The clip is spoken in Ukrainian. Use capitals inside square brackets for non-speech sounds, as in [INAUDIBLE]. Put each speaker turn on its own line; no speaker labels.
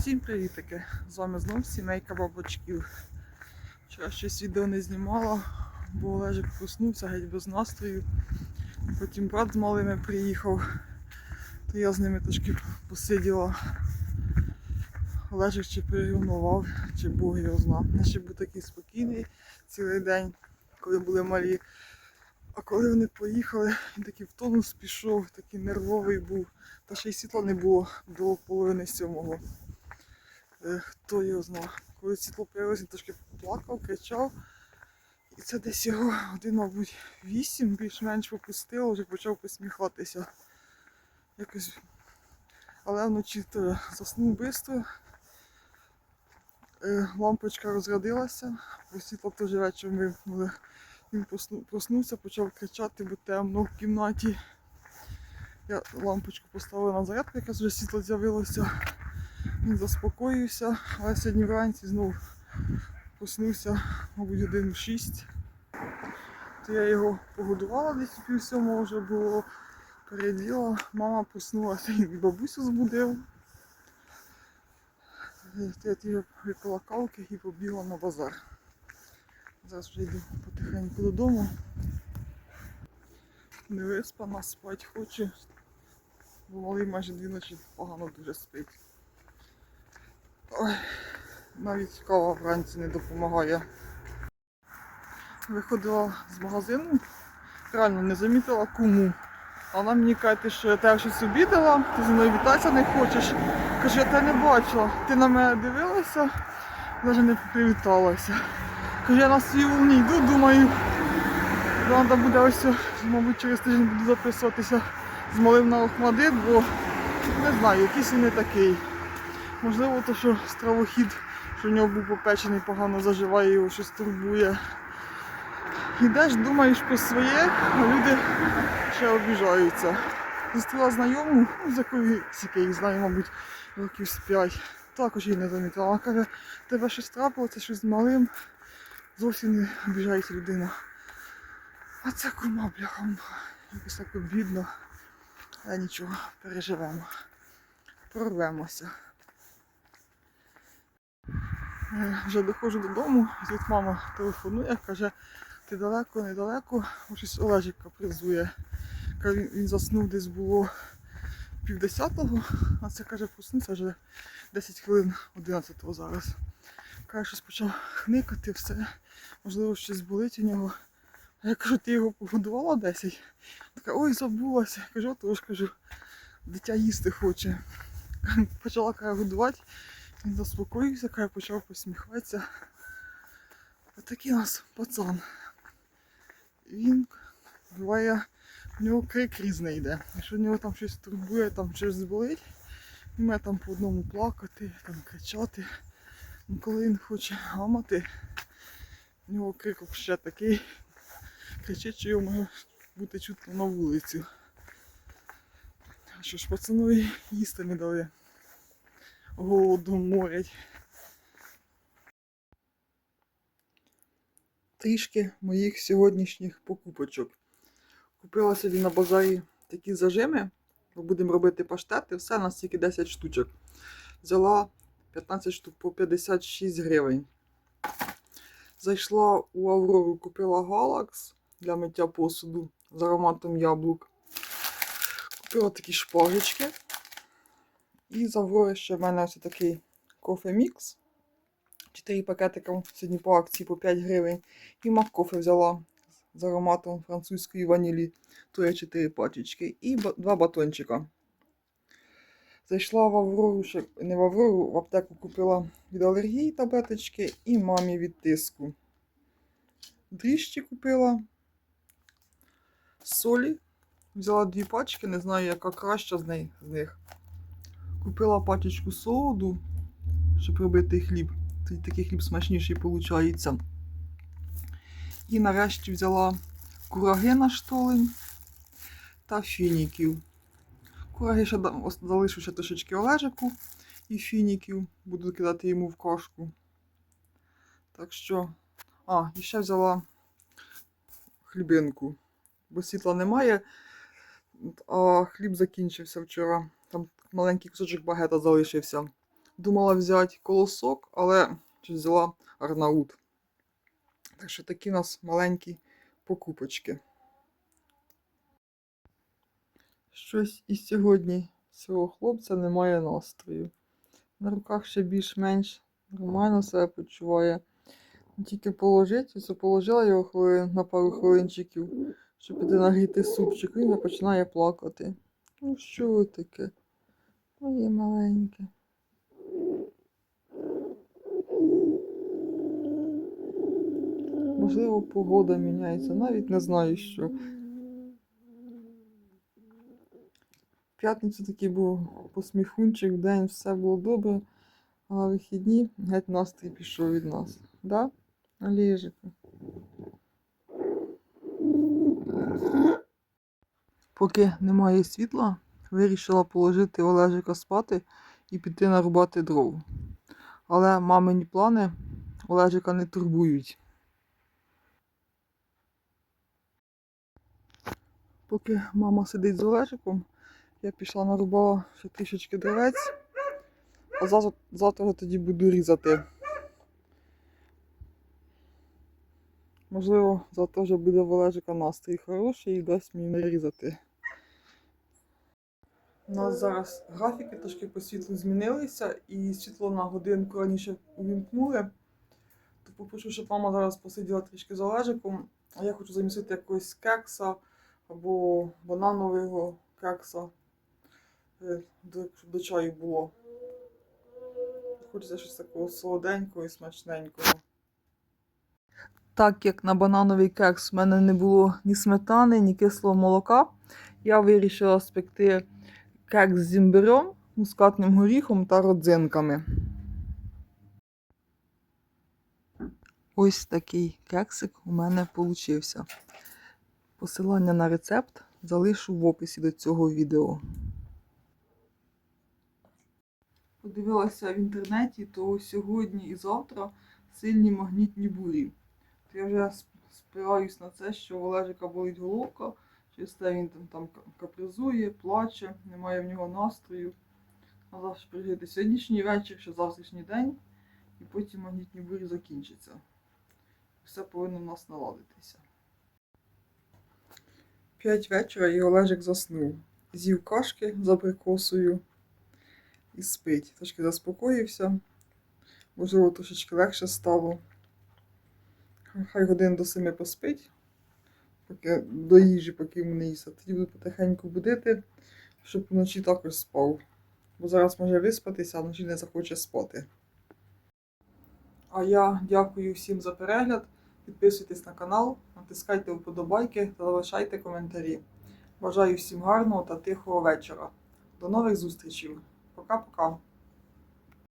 Всім привітики! З вами знов сімейка бабочків. Вчора щось відео не знімала, бо Олежик проснувся геть без настрою. Потім брат з малими приїхав, то я з ними трошки посиділа. Олежик чи перерівнував, чи Бог його знав. Я ще був такий спокійний цілий день, коли були малі. А коли вони поїхали, він такий в тонус пішов, такий нервовий був. Та ще й світла не було до половини сьомого. Е, Хто його знав. Коли світло появилося, він трошки плакав, кричав. І це десь його один, мабуть, вісім, більш-менш попустило, вже почав посміхатися. Якось. Але вночі заснув швидко. Е, Лампочка розрядилася, бо світло теж вечором вимкнули. Він проснувся, почав кричати, бо темно в кімнаті. Я лампочку поставила на зарядку, якраз вже світло з'явилося. Він заспокоївся, але сьогодні вранці знову проснувся, мабуть, один в шість. То я його погодувала десь пів сьомого вже було, переділа. Мама проснулася [LAUGHS] і бабусю збудив. Я тоді випила кавки і побігла на базар. Зараз вже йду потихеньку додому. Не виспана, спать хоче. Бо малий майже дві ночі погано дуже спить. Ой, навіть кава вранці не допомагає. Виходила з магазину, реально не замітила кому. Вона мені каже, що я тебе щось обідала, ти зі мною вітатися не хочеш. Каже, я тебе не бачила. Ти на мене дивилася, навіть не привіталася. Каже, я на свій волні йду, думаю, треба буде ось, мабуть, через тиждень буду записуватися з малим на Охмадит, бо не знаю, якийсь він не такий. Можливо, то, що стравохід, що в нього був попечений, погано заживає, його щось турбує. Йдеш, думаєш про своє, а люди ще обіжаються. Зустріла знайому, ну, з якої скільки їх знаю, мабуть, років з п'ять. Також її не замітила. Каже, тебе щось трапилося, щось з малим. Зовсім не обіжається людина. А це кума, бляха. Якось так обідно. Але нічого, переживемо. Прорвемося. Е, Вже доходжу додому, тут мама телефонує, каже, ти далеко, недалеко, щось Олежик капризує. Він, він заснув десь було півдесятого, а це каже, проснувся вже 10 хвилин 11-го зараз. Каже, щось почав хникати, все. Можливо, щось болить у нього. А я кажу, ти його погодувала 10? Така, ой, забулася. Кажу, тож кажу, дитя їсти хоче. Почала каже, годувати. Він заспокоївся, каже, почав посміхатися. Отакий у нас пацан. Він буває, в нього крик різний йде. Якщо в нього там щось турбує, там щось болить, він має там по одному плакати, там кричати. Ну, коли він хоче гамати, в нього крик ще такий. Кричить, що його може бути чутно на вулицю. А що ж пацанові їсти не дали. Голодом морять. Трішки моїх сьогоднішніх покупочок. Купила сьогодні на базарі такі зажими. Ми будемо робити паштети, все на стільки 10 штучок. Взяла 15 штук по 56 гривень. Зайшла у Аврору, купила галакс для миття посуду з ароматом яблук. Купила такі шпажечки. І з Аврори ще в мене ось такий кофе-мікс. 4 пакетика сьогодні по акції по 5 гривень. І мак кофе взяла з ароматом французької ванілі. То є 4 пачечки. І два батончика. Зайшла в Аврору, ще не в Аврору, в аптеку купила від алергії таблеточки і мамі від тиску. Дріжджі купила. Солі. Взяла дві пачки, не знаю, яка краща з них. Купила пачечку солоду, щоб робити хліб. Тоді такий хліб смачніший виходить. І нарешті взяла кураги на штолень та фініків. Кураги ще залишу ще трошечки олежику і фініків. Буду кидати йому в кашку. Так що. А, і ще взяла хлібинку. Бо світла немає, а хліб закінчився вчора. Маленький кусочок багета залишився. думала взяти колосок, але взяла арнаут. Так що такі у нас маленькі покупочки. Щось і сьогодні цього хлопця немає настрою. На руках ще більш-менш нормально себе почуває. Тільки положить, ось положила його хвилин, на пару хвилинчиків, щоб піти нагріти супчик, він вже починає плакати. Ну що таке? Моє маленьке. Можливо, погода міняється, навіть не знаю що. В п'ятницю такий був посміхунчик, день все було добре, а на вихідні геть настрій пішов від нас. Да? Олежику? Поки немає світла, вирішила положити Олежика спати і піти нарубати дров. Але мамині плани Олежика не турбують. Поки мама сидить з Олежиком, я пішла нарубала ще трішечки дровець, а завтра, завтра тоді буду різати. Можливо, завтра вже буде в Олежика настрій хороший і дасть мені нарізати. У нас зараз графіки трошки по світлу змінилися, і світло на годинку раніше увімкнули. То попрошу, щоб мама зараз посиділа трішки з Олежиком, а я хочу замісити якогось кекса або бананового кекса, е, щоб до чаю було. Хочеться щось такого солоденького і смачненького. Так як на банановий кекс в мене не було ні сметани, ні кислого молока, я вирішила спекти кекс з імбирем, мускатним горіхом та родзинками. Ось такий кексик у мене получився. Посилання на рецепт залишу в описі до цього відео. Подивилася в інтернеті, то сьогодні і завтра сильні магнітні бурі. То я вже спираюсь на це, що у Олежика болить головка, через він там, капризує, плаче, немає в нього настрою. Треба пережити сьогоднішній вечір, ще завтрашній день, і потім магнітні бурі закінчаться. Все повинно в нас наладитися. П'ять вечора і Олежик заснув. З'їв кашки за прикосою і спить. Трошки заспокоївся. Можливо, трошечки легше стало. Хай годин до семи поспить, поки до їжі, поки йому не їсти. Тоді буду потихеньку будити, щоб вночі також спав. Бо зараз може виспатися, а вночі не захоче спати. А я дякую всім за перегляд. Підписуйтесь на канал, натискайте вподобайки та залишайте коментарі. Бажаю всім гарного та тихого вечора. До нових зустрічей. Пока-пока.